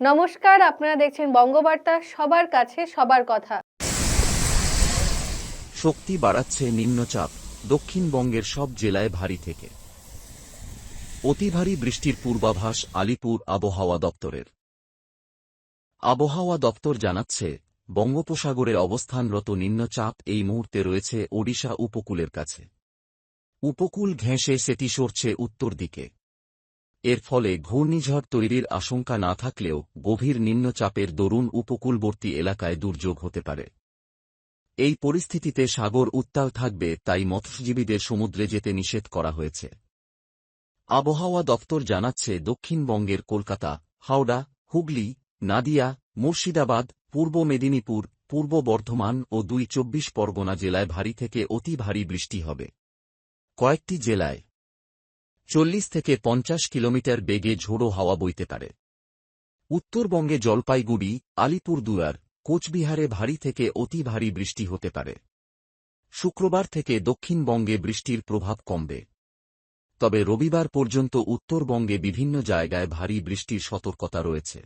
নমস্কার, আপনারা দেখছেন বঙ্গবার্তা, সবার কাছে সবার কথা। শক্তি বাড়াচ্ছে নিম্নচাপ, দক্ষিণবঙ্গের সব জেলায় ভারী থেকে। অতি ভারী বৃষ্টির পূর্বাভাস আলিপুর আবহাওয়া দপ্তরের। আবহাওয়া দপ্তর জানাচ্ছে বঙ্গোপসাগরে অবস্থানরত নিম্নচাপ এই মুহূর্তে রয়েছে ওডিশা উপকূলের কাছে। উপকূল ঘেঁষে সেটি সরছে উত্তর দিকে। এর ফলে ঘূর্ণিঝড় তৈরির আশঙ্কা না থাকলেও গভীর নিম্নচাপের দরুন উপকূলবর্তী এলাকায় দুর্যোগ হতে পারে। এই পরিস্থিতিতে সাগর উত্তাল থাকবে, তাই মৎস্যজীবীদের সমুদ্রে যেতে নিষেধ করা হয়েছে। আবহাওয়া দপ্তর জানাচ্ছে, দক্ষিণবঙ্গের কলকাতা, হাওড়া, হুগলি, নাদিয়া, মুর্শিদাবাদ, পূর্ব মেদিনীপুর, পূর্ব বর্ধমান ও দুই চব্বিশ পরগনা জেলায় ভারী থেকে অতি ভারী বৃষ্টি হবে। কয়েকটি জেলায় চল্লিশ থেকে পঞ্চাশ কিলোমিটার বেগে ঝোড়ো হাওয়া বইতে পারে। উত্তরবঙ্গে জলপাইগুড়ি, আলিপুরদুয়ার, কোচবিহারে ভারী থেকে অতি ভারী বৃষ্টি হতে পারে। শুক্রবার থেকে দক্ষিণবঙ্গে বৃষ্টির প্রভাব কমবে। তবে রবিবার পর্যন্ত উত্তরবঙ্গে বিভিন্ন জায়গায় ভারী বৃষ্টির সতর্কতা রয়েছে।